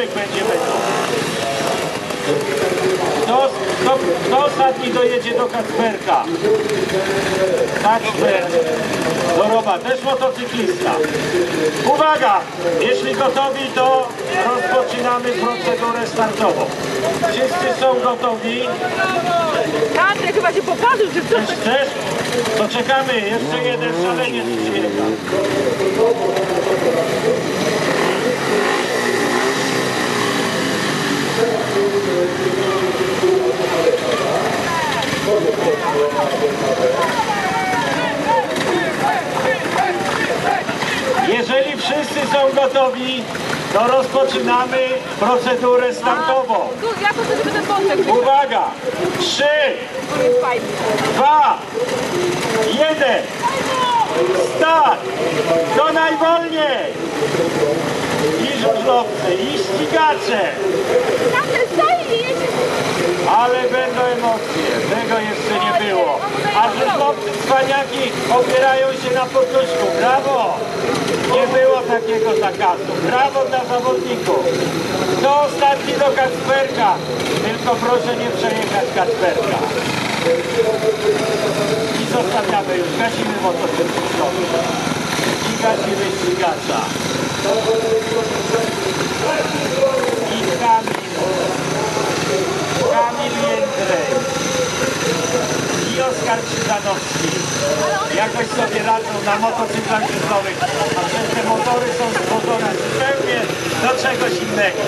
Mirek będzie beton. Kto, kto, kto ostatni dojedzie do Kacperka? Kacper, Doroba, też motocyklista. Uwaga! Jeśli gotowi, to rozpoczynamy procedurę startową. Wszyscy są gotowi. Andrzej chyba się poparzył, czy co? Chcesz? Chcesz? To czekamy. Jeszcze jeden szaleniec przyjecha. Jeżeli wszyscy są gotowi, to rozpoczynamy procedurę startową. Uwaga! Trzy, jest dwa, jeden. Start! To najwolniej! I żużlowcy, i ścigacze, ale będą emocje, tego było. Żużlowcy cwaniaki opierają się na podnóżku. Brawo! Nie było takiego zakazu. Brawo dla zawodników. Kto ostatni do Kacperka? Tylko proszę nie przejechać Kacperka. I zostawiamy już, gasimy motocykl. I gasimy ścigacza. I Kamil. Kamil Jędrzej. I Oskar Krzyżanowski. Jakoś sobie radzą na motocyklach żużlowych, a przecież te motory są stworzone zupełnie do czegoś innego.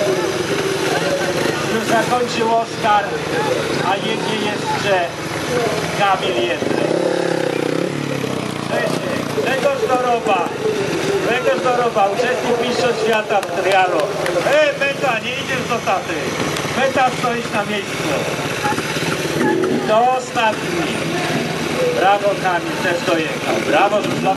Już zakończył Oskar, a jedzie jeszcze Kamil Jędrzej. Wcześniej Grzegorz Doroba, Grzegorz Doroba, uczestnik Mistrzostw Świata w trialu. E, Beta, nie idziesz do taty. Beta, stoisz na miejscu. To ostatni. Bravo, Kamin, sve stoje. Bravo,